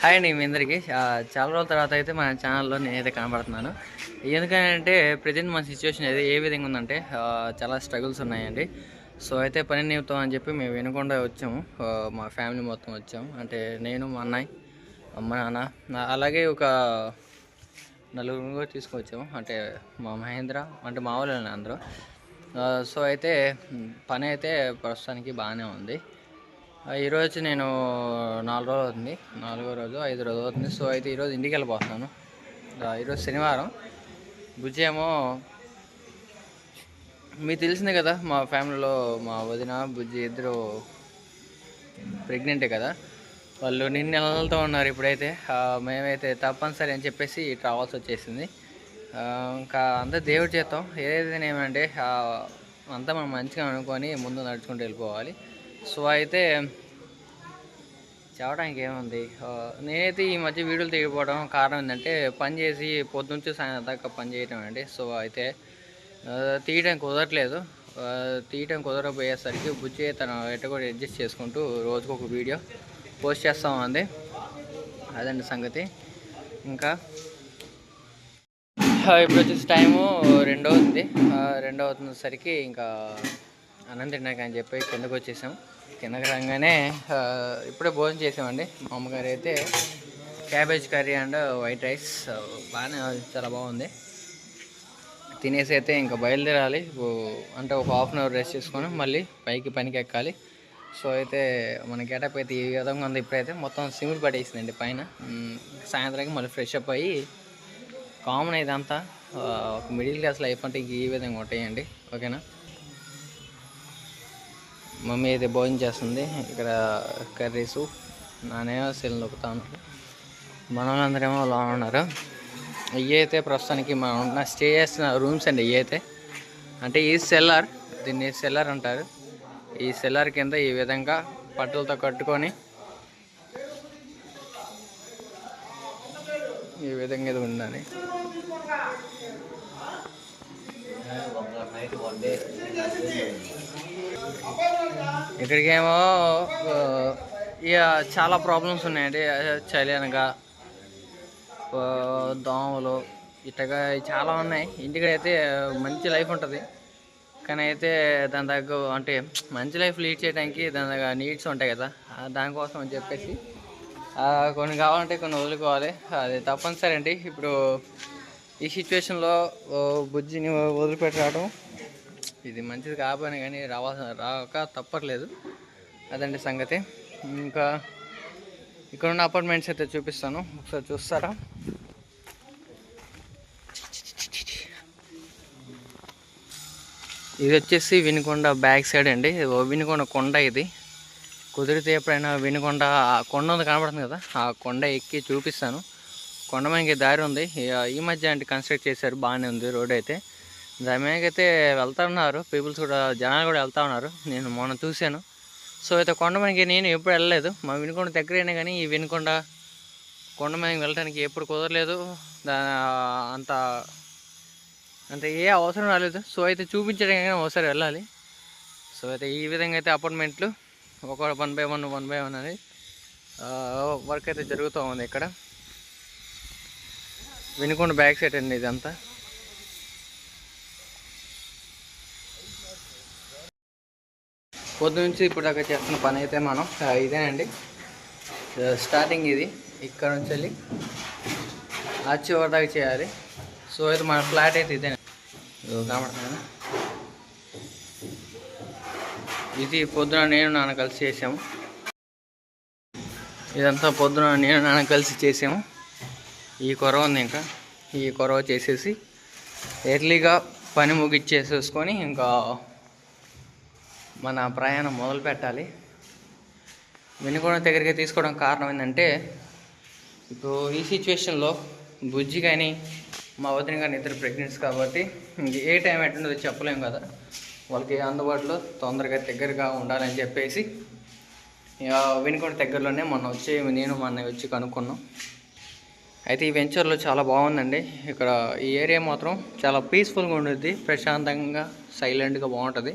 Hi అండి మీ అందరికీ. చాలా రోజుల తర్వాత అయితే మన ఛానల్లో నేనైతే కనబడుతున్నాను. ఎందుకంటే ప్రజెంట్ మన సిచ్యువేషన్ అయితే ఏ విధంగా ఉందంటే చాలా స్ట్రగుల్స్ ఉన్నాయండి. సో అయితే పని నిమిత్తం అని చెప్పి మేము వినకుండా వచ్చాము. మా ఫ్యామిలీ మొత్తం వచ్చాము అంటే నేను మా అన్నయ్య అమ్మ నాన్న అలాగే ఒక నలుగురు కూడా తీసుకొచ్చాము. అంటే మా మహేంద్ర అంటే మా వాళ్ళు అందరూ. సో అయితే పని అయితే ప్రస్తుతానికి బాగానే ఉంది. ఈరోజు నేను నాలుగు రోజులు అవుతుంది. నాలుగో రోజు ఐదు రోజు అవుతుంది. సో అయితే ఈరోజు ఇంటికి వెళ్ళిపోతున్నాను ఈరోజు శనివారం. బుజ్జి ఏమో మీకు తెలిసిందే కదా మా ఫ్యామిలీలో మా వదిన బుజ్జి ఇద్దరు ప్రెగ్నెంటే కదా. వాళ్ళు నిన్న నెలలతో ఉన్నారు ఇప్పుడైతే. మేమైతే తప్పనిసరి అని చెప్పేసి ట్రావెల్స్ వచ్చేసింది. ఇంకా అంతా దేవుడి చేస్తాం ఏదైతే ఏమంటే అంతా మనం మంచిగా అనుకొని ముందు నడుచుకుంటూ వెళ్ళిపోవాలి. సో అయితే చెప్పడానికి ఏముంది? నేనైతే ఈ మధ్య వీడియోలు తీయకపోవడం కారణం ఏంటంటే పని చేసి పొద్దునుంచి సాయంత్రం దాకా పని చేయడం అండి. సో అయితే తీయడం కుదరట్లేదు. ఆ, తీయడం కుదరకపోయేసరికి బుజ్జి తన ఎట్ట కూడా అడ్జస్ట్ చేసుకుంటూ రోజుకు ఒక వీడియో పోస్ట్ చేస్తాం ఉంది అదండి సంగతి. ఇంకా? ఇప్పుడు వచ్చేసి టైము రెండో అవుతుంది ఆ, అవుతున్నసరికి ఇంకా అన్నం తిన్నాక అని చెప్పి కిందకు వచ్చేసాం. కిందకు రాగానే ఇప్పుడే భోజనం చేసామండి. మా అమ్మగారు అయితే cabbage curry and white rice బాగానే చాలా బాగుంది. తినేసి అయితే ఇంకా బయలుదేరాలి. అంటే ఒక హాఫ్ అన్ అవర్ రెస్ట్ చేసుకొని మళ్ళీ పైకి పనికి ఎక్కాలి. సో అయితే మన గెటప్ అయితే ఈ విధంగా ఉంది ఇప్పుడైతే. మొత్తం సిమెంట్ పడేసిందండి పైన. సాయంత్రానికి మళ్ళీ ఫ్రెష్ అప్ అయ్యి కామన్ ఇదంతా ఒక మిడిల్ క్లాస్ లైఫ్ అంటే ఈ విధంగా ఉంటాయండి. ఓకేనా? మమ్మీ అయితే భోజనం చేస్తుంది. ఇక్కడ కర్రీసు నానేమో సెల్ నొక్కుతాను ఉన్నాడు మన ఉన్నారు. ఇవి అయితే ప్రస్తుతానికి మనం ఉన్న స్టే చేస్తున్న రూమ్స్ అండి ఇవి అయితే అంటే ఈ సెల్లార్ దీన్ని సెల్లార్ అంటారు. ఈ సెల్లార్ కింద ఈ విధంగా పట్టులతో కట్టుకొని ఈ విధంగా ఇది ఉందని ఇక్కడికేమో ఇక చాలా ప్రాబ్లమ్స్ ఉన్నాయండి. చలి అనగా దోమలు ఇట్టగా చాలా ఉన్నాయి. ఇంటికైతే మంచి లైఫ్ ఉంటుంది. కానీ అయితే దాని దగ్గర అంటే మంచి లైఫ్ లీడ్ చేయడానికి దాని దగ్గర నీడ్స్ ఉంటాయి కదా. దానికోసం అని చెప్పేసి కొన్ని కావాలంటే కొన్ని వదులుకోవాలి. అది తప్పనిసరి అండి ఇప్పుడు ఈ సిచ్యువేషన్లో బుజ్జిని వదిలిపెట్టడం ఇది మంచిది కాకపోయినా కానీ రావాల్సిన రాక తప్పట్లేదు. అదండి సంగతి. ఇంకా ఇక్కడ ఉన్న అపార్ట్మెంట్స్ అయితే చూపిస్తాను. ఒకసారి చూస్తారా? ఇది వచ్చేసి వినుకొండ బ్యాక్ సైడ్ అండి. ఓ వినుకొండ కొండ ఇది. కుదిరితే ఎప్పుడైనా వినుకొండ కొండ ఉంది కనబడుతుంది కదా ఆ కొండ ఎక్కి చూపిస్తాను. కొండ మనకి దారి ఉంది. ఈ మధ్య అంటే కన్స్ట్రక్ట్ చేశారు బాగానే ఉంది రోడ్ అయితే. దాని అయితే వెళ్తా ఉన్నారు. పీపుల్స్ కూడా జనాలు కూడా వెళ్తా ఉన్నారు. నేను మొన్న చూశాను. సో అయితే కొండమనికి నేను ఎప్పుడు వెళ్ళలేదు. మా వినుకొండ దగ్గరైనా కానీ ఈ వినుకొండ కొండమనికి వెళ్ళడానికి ఎప్పుడు కుదరలేదు. అంత అంత ఏ అవసరం రాలేదు. సో అయితే చూపించడానికి ఒకసారి వెళ్ళాలి. సో అయితే ఈ విధంగా అయితే అపార్ట్మెంట్లు ఒక one by one one by one అనేది వర్క్ అయితే జరుగుతూ ఉంది ఇక్కడ. వినుకొండ బ్యాక్ సైడ్ అండి ఇదంతా. పొద్దు నుంచి ఇప్పుడు దాకా చేస్తున్న పని అయితే మనం ఇదేనండి. స్టార్టింగ్ ఇది. ఇక్కడ నుంచి వెళ్ళి ఆ చివరి దాకా చేయాలి. సో అయితే మన ఫ్లాట్ అయితే ఇదే కాబట్టి ఇది పొద్దున నేను నాన్న కలిసి చేసాము. ఇదంతా పొద్దున నేను నాన్న కలిసి చేసాము. ఈ కొరవ ఉంది ఇంకా. ఈ కొరవ చేసేసి ఎర్లీగా పని ముగిచ్చేసేసుకొని ఇంకా మన ప్రయాణం మొదలు పెట్టాలి. వెనుకొండ దగ్గరికి తీసుకోవడం కారణం ఏంటంటే ఇప్పుడు ఈ సిచ్యువేషన్లో బుజ్జి కానీ మా వదిన కానీ ఇద్దరు ప్రెగ్నెంట్స్ కాబట్టి ఏ టైం ఎట్టుండదో చెప్పలేము కదా. వాళ్ళకి అందుబాటులో తొందరగా దగ్గరగా ఉండాలని చెప్పేసి ఇక వినుకొండ దగ్గరలోనే మొన్న వచ్చి నేను మొన్న వచ్చి కనుక్కున్నాం. అయితే ఈ వెంచర్లో చాలా బాగుందండి. ఇక్కడ ఈ ఏరియా మాత్రం చాలా పీస్ఫుల్గా ఉంటుంది ప్రశాంతంగా సైలెంట్గా బాగుంటుంది.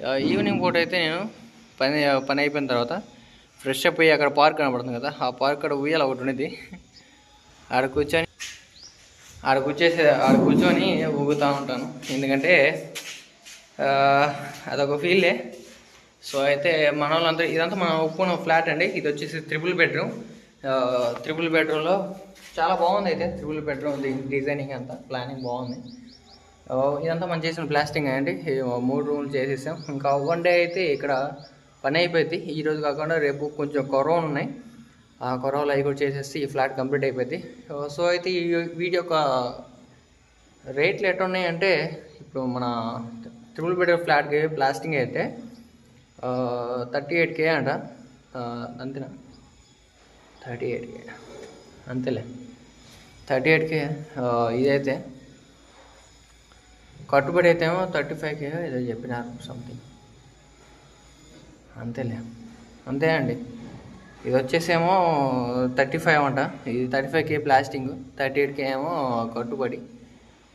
ఈవినింగ్ పూట అయితే నేను పని పని అయిపోయిన తర్వాత ఫ్రెష్ అప్ అయ్యి అక్కడ పార్క్ కనబడుతుంది కదా ఆ పార్క్ అక్కడ ఉయ్యాల ఒకటి ఉండేది ఆడ కూర్చొని ఆడ కూర్చేసి ఆడ కూర్చొని ఊగుతూ ఉంటాను. ఎందుకంటే అదొక ఫీలే సో అయితే మన వాళ్ళంతా ఇదంతా మనం ఒప్పుకున్న ఫ్లాట్ అండి. ఇది వచ్చేసి త్రిపుల్ బెడ్రూమ్ త్రిపుల్ బెడ్రూమ్లో చాలా బాగుంది అయితే. త్రిపుల్ బెడ్రూమ్ డిజైనింగ్ అంతా ప్లానింగ్ బాగుంది. ఇదంతా మనం చేసిన ప్లాస్టింగ్ అండి. మూడు రూమ్లు చేసేసాం. ఇంకా వన్ డే అయితే ఇక్కడ పని అయిపోయింది. ఈరోజు కాకుండా రేపు కొంచెం కొరవలు ఉన్నాయి. ఆ కొరవలు అవి కూడా చేసేసి ఈ ఫ్లాట్ కంప్లీట్ అయిపోయింది. సో అయితే ఈ వీడియో యొక్క రేట్లు ఎట్లా ఉన్నాయంటే ఇప్పుడు మన త్రిపుల్ బెడ్రూమ్ ఫ్లాట్కి ప్లాస్టింగ్ అయితే థర్టీ ఎయిట్ కే అంట. అంతేనా? థర్టీ ఎయిట్ కే అంతేలే. థర్టీ ఎయిట్ కే ఇదైతే కట్టుబడి అయితే ఏమో థర్టీ ఫైవ్ కే ఏదో చెప్పినారు సంథింగ్ అంతేలే. అంతే అండి. ఇది వచ్చేసేమో థర్టీ ఫైవ్ అంట. ఇది thirty five K plastering thirty eight K ఏమో కట్టుబడి.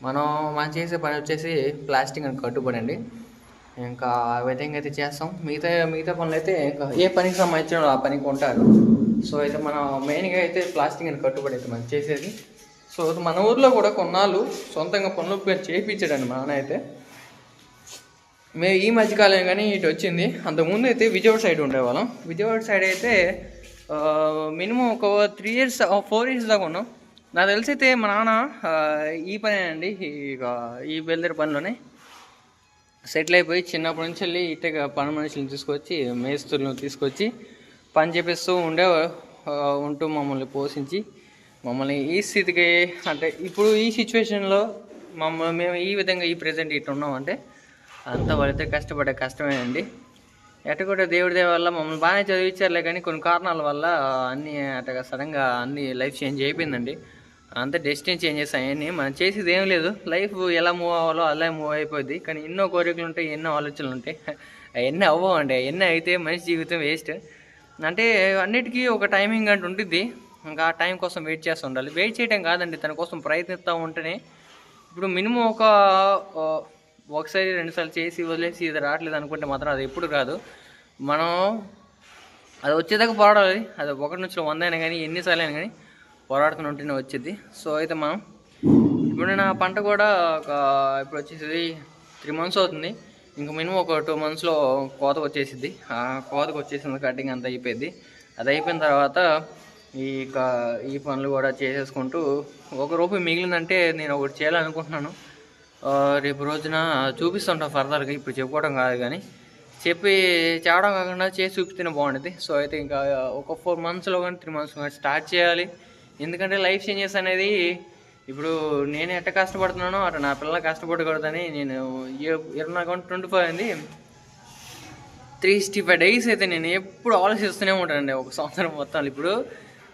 మనం మనం చేసే పని వచ్చేసి ప్లాస్టింగ్ అని కట్టుబడి అండి. ఇంకా ఆ విధంగా అయితే చేస్తాం. మిగతా మిగతా పనులు అయితే ఇంకా ఏ పనికి సంబంధించిన ఆ పనికి ఉంటారు. సో అయితే మనం మెయిన్గా అయితే ప్లాస్టింగ్ అని కట్టుబడి అయితే మనం చేసేది. సో మన ఊర్లో కూడా కొన్నాళ్ళు సొంతంగా పనులు చేయించాడండి మా నాన్న అయితే. మేము ఈ మధ్యకాలం కానీ ఇటు వచ్చింది. అంతకుముందు అయితే విజయవాడ సైడ్ ఉండేవాళ్ళం. విజయవాడ సైడ్ అయితే మినిమం ఒక త్రీ ఇయర్స్ ఫోర్ ఇయర్స్ దాకా ఉన్నాం. నాకు తెలిసి అయితే మా నాన్న ఈ పని అండి ఈ బెల్దరి పనిలోనే సెటిల్ అయిపోయి చిన్నప్పటి నుంచి వెళ్ళి ఇట్టే పని మనుషులను తీసుకొచ్చి మేస్తులను తీసుకొచ్చి పని చేపిస్తూ ఉండే ఉంటూ మమ్మల్ని పోషించి మమ్మల్ని ఈ స్థితికి అంటే ఇప్పుడు ఈ సిచ్యువేషన్లో మమ్మల్ని మేము ఈ విధంగా ఈ ప్రజెంట్ ఇట్లా ఉన్నామంటే అంతా వాళ్ళైతే కష్టపడే కష్టమే అండి ఎట్ట కూడా దేవుడి దయ వల్ల మమ్మల్ని బాగానే చదివించారులే కానీ కొన్ని కారణాల వల్ల అన్నీ అట్టగా సడన్గా అన్ని లైఫ్ చేంజ్ అయిపోయిందండి. అంత డెస్టినీ చేంజెస్ అవన్నీ మనం చేసేది ఏం లేదు. లైఫ్ ఎలా మూవ్ అవ్వాలో అలా మూవ్ అయిపోద్ది. కానీ ఎన్నో కోరికలు ఉంటాయి ఎన్నో ఆలోచనలు ఉంటాయి. అవన్నీ అవ్వవండి అవన్నీ అయితే మనిషి జీవితం వేస్ట్ అంటే అన్నిటికీ ఒక టైమింగ్ అంటూ ఉంటుంది ఇంకా ఆ టైం కోసం వెయిట్ చేస్తూ ఉండాలి. వెయిట్ చేయడం కాదండి తన కోసం ప్రయత్నిస్తూ ఉంటేనే. ఇప్పుడు మినిమం ఒక ఒకసారి రెండుసార్లు చేసి వదిలేసి ఇది రావట్లేదు అనుకుంటే మాత్రం అది ఎప్పుడు రాదు మనం అది వచ్చేదాకా పోరాడాలి. అది ఒకటి నుంచి వంద అయినా కానీ ఎన్నిసార్లు అయినా కానీ పోరాడుతూనే ఉంటేనే వచ్చేది. సో అయితే మనం ఇప్పుడు నా పంట కూడా ఒక ఇప్పుడు వచ్చేసి త్రీ మంత్స్ అవుతుంది. ఇంకా మినిమం ఒక టూ మంత్స్లో కోతకు వచ్చేసిద్ది. ఆ కోతకు వచ్చేసింది కటింగ్ అంత అయిపోయింది అది అయిపోయిన తర్వాత ఈ క- ఈ పనులు కూడా చేసేసుకుంటూ ఒక రూపాయి మిగిలిందంటే నేను ఒకటి చేయాలనుకుంటున్నాను. రేపు రోజున చూపిస్తుంటాను ఫర్దర్గా ఇప్పుడు చెప్పుకోవడం కాదు కానీ. చెప్పి చేయడం కాకుండా చేసి చూపిస్తేనే బాగుంటుంది సో అయితే ఇంకా ఒక ఫోర్ మంత్స్లో కానీ త్రీ మంత్స్ కానీ స్టార్ట్ చేయాలి. ఎందుకంటే లైఫ్ చేంజెస్ అనేది ఇప్పుడు నేను ఎట్ట కష్టపడుతున్నానో అటు నా పిల్లలు కష్టపడకూడదని నేను ఇరవై నాలుగు ట్వంటీ ఫైవ్ అయింది. త్రీ సిక్స్టీ ఫైవ్ డేస్ అయితే నేను ఎప్పుడు ఆలోచిస్తూనే ఉంటానండి ఒక సంవత్సరం మొత్తం ఇప్పుడు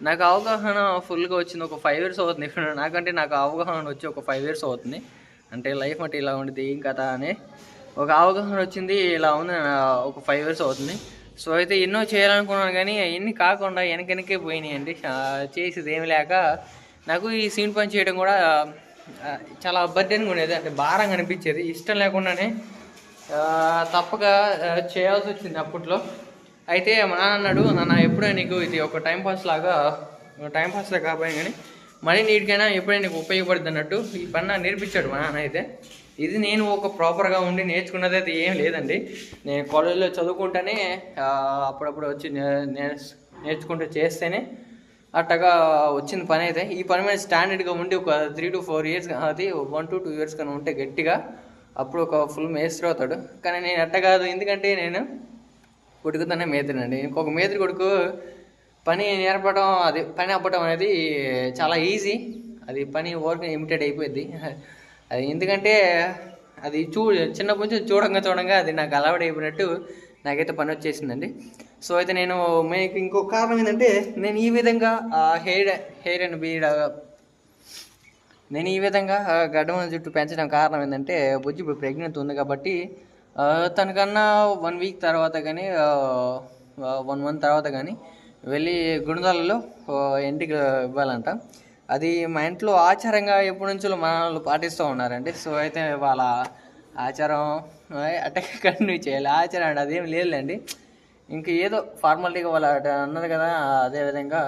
నాకు అవగాహన ఫుల్గా వచ్చింది. ఒక ఫైవ్ ఇయర్స్ అవుతుంది. ఇప్పుడు నాకంటే నాకు అవగాహన వచ్చి ఒక ఫైవ్ ఇయర్స్ అవుతుంది. అంటే లైఫ్ అంటే ఇలా ఉండేది ఏం కథ అని. ఒక అవగాహన వచ్చింది ఇలా ఉంది ఒక ఫైవ్ ఇయర్స్ అవుతుంది. సో అయితే ఎన్నో చేయాలనుకున్నాను కానీ అవన్నీ కాకుండా వెనకెనకే పోయినాయండి. అండి చేసేది ఏమి లేక నాకు ఈ సీన్ పని చేయడం కూడా చాలా బర్డెన్గా ఉండేది. అంటే భారంగా అనిపించేది. ఇష్టం లేకుండానే తప్పక చేయాల్సి వచ్చింది అప్పట్లో. అయితే మా నాన్న అన్నాడు నాన్న ఎప్పుడైనా నీకు ఇది ఒక టైం పాస్ లాగా టైం పాస్ లాగా కాకపోయినా కానీ మనీ నీటికైనా ఎప్పుడైనా నీకు ఉపయోగపడుతుంది అన్నట్టు ఈ పని నాకు నేర్పించాడు మా నాన్న అయితే. ఇది నేను ఒక ప్రాపర్గా ఉండి నేర్చుకున్నది అయితే ఏం లేదండి. నేను కాలేజీలో చదువుకుంటేనే అప్పుడప్పుడు వచ్చి నేర్చు- నేర్చుకుంటూ చేస్తేనే అట్టగా వచ్చిన పని అయితే. ఈ పని మీద స్టాండర్డ్గా ఉండి ఒక త్రీ టు ఫోర్ ఇయర్స్ అది వన్ టు టూ ఇయర్స్ కానీ ఉంటే గట్టిగా అప్పుడు ఒక ఫుల్ మేస్త్రి అవుతాడు. కానీ నేను అట్ట కాదు ఎందుకంటే నేను కొడుకుతోనే మేతునండి ఇంకొక మేత్రి కొడుకు పని నేర్పడం అది పని అప్పటం అనేది చాలా ఈజీ. అది పని వర్క్ ఇమిటేట్ అయిపోయింది అది ఎందుకంటే అది చూ చిన్నప్పటి నుంచి చూడంగా చూడంగా అది నాకు అలవాటు అయిపోయినట్టు నాకైతే పని వచ్చేసిందండి. సో అయితే నేను మీకు ఇంకొక కారణం ఏంటంటే నేను ఈ విధంగా హెయిర్ హెయిర్ అండ్ బీడ్ నేను ఈ విధంగా ఆ, గడ్డం జుట్టు పెంచడం కారణం ఏంటంటే బుజ్జి ఇప్పుడు ప్రెగ్నెంట్ ఉంది కాబట్టి తనకన్నా వన్ వీక్ తర్వాత కానీ వన్ మంత్ తర్వాత కానీ వెళ్ళి గుణదలలో ఇంటికి ఇవ్వాలంట. అది మా ఇంట్లో ఆచారంగా ఎప్పటి నుంచో మన వాళ్ళు పాటిస్తూ ఉన్నారండి. సో అయితే వాళ్ళ ఆచారం ఆ, అట్టే కంటిన్యూ చేయాలి. ఆచారం అంటే అదేం లేదులేండి. ఇంక ఏదో ఫార్మాలిటీగా వాళ్ళు అన్నది కదా అదేవిధంగా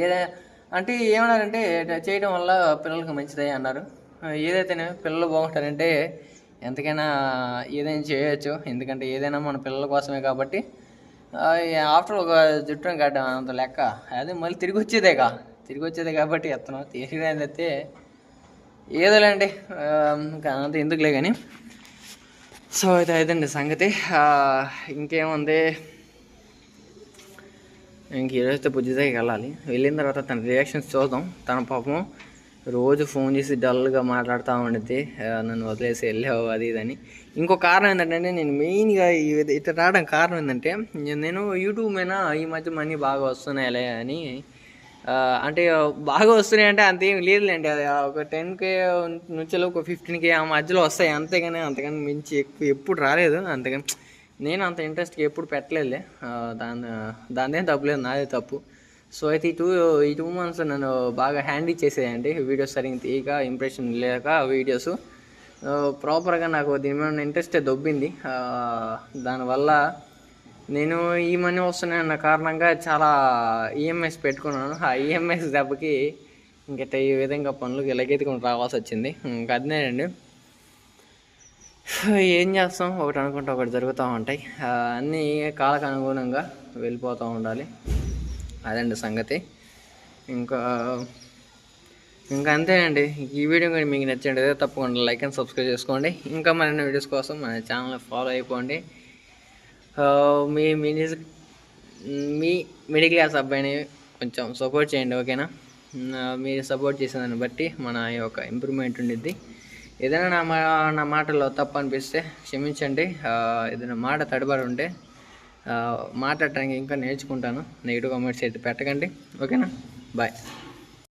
ఏదే అంటే ఏమన్నారంటే చేయడం వల్ల పిల్లలకు మంచిదే అన్నారు. ఏదైతేనే పిల్లలు బాగుంటారంటే ఎంతకైనా ఏదైనా చేయొచ్చు. ఎందుకంటే ఏదైనా మన పిల్లల కోసమే కాబట్టి ఆఫ్టర్ ఒక జుట్టును కట్టడం అంత లెక్క. అదే మళ్ళీ తిరిగి వచ్చేదేగా. తిరిగి వచ్చేదే కాబట్టి ఎత్తనం. తీసిపోయింది అయితే ఏదోలేండి. ఇంకా అంత ఎందుకులే కానీ సో అయితే అదండి సంగతి. ఇంకేముంది? ఇంక ఈరోజైతే బుజ్జిదాకి వెళ్ళాలి. వెళ్ళిన తర్వాత తన రియాక్షన్స్ చూద్దాం. తన పాపం రోజు ఫోన్ చేసి డల్గా మాట్లాడుతూ ఉండితే నన్ను వదిలేసి వెళ్ళావు అది ఇదని. అని ఇంకో కారణం ఏంటంటే నేను మెయిన్గా ఇత ఇట్లా రావడం కారణం ఏంటంటే నేను యూట్యూబ్ మీద ఈ మధ్య మనీ బాగా వస్తున్నాయిలే అని అంటే బాగా వస్తున్నాయి అంటే అంతేం లేదులేండి. అది ఒక టెన్ కే నుంచి ఒక ఫిఫ్టీన్ కే ఆ మధ్యలో వస్తాయి. అంతేగాని అంతకని మించి ఎక్కువ ఎప్పుడు రాలేదు. అంతేగాని నేను అంత ఇంట్రెస్ట్గా ఎప్పుడు పెట్టలేదులే. దాని దానిదేం తప్పులేదు నాదే తప్పు. సో అయితే ఈ టూ ఈ టూ మంత్స్ నన్ను బాగా హ్యాండిల్ చేసేయండి వీడియోస్ సరిగ్గా తీయక ఇంప్రెషన్ లేక వీడియోస్ ప్రాపర్గా నాకు దీని మీద ఇంట్రెస్ట్ దొబ్బింది. దానివల్ల నేను ఈ మనీ వస్తున్నాయన్న కారణంగా చాలా ఈఎంఐస్ పెట్టుకున్నాను. ఆ ఈఎంఐస్ దెబ్బకి ఇంకట ఈ విధంగా పనులు ఎలాగెత్తుకుని రావాల్సి వచ్చింది. ఇంకా అదేనండి ఏం చేస్తాం? ఒకటి అనుకుంటే ఒకటి జరుగుతూ ఉంటాయి. అన్నీ కాలకు అనుగుణంగా వెళ్ళిపోతూ ఉండాలి. అదండి సంగతి. ఇంకా ఇంకా అంతే అండి. ఈ వీడియో కానీ మీకు నచ్చినట్టయితే తప్పకుండా లైక్ అండ్ సబ్స్క్రైబ్ చేసుకోండి. ఇంకా మరిన్ని వీడియోస్ కోసం మన ఛానల్ ఫాలో అయిపోండి. మీ మినీ మీ మిడిల్ క్లాస్ అబ్బాయిని కొంచెం సపోర్ట్ చేయండి ఓకేనా? మీరు సపోర్ట్ చేసేదాన్ని బట్టి మన యొక్క ఇంప్రూవ్మెంట్ ఉండిద్ది. ఏదైనా నా మా నా మాటలో తప్పు అనిపిస్తే క్షమించండి. ఏదైనా మాట తడబడి ఉంటే మాట్లాడటానికి ఇంకా నేర్చుకుంటాను. నెగిటివ్ కామెంట్స్ అయితే పెట్టకండి. ఓకేనా బాయ్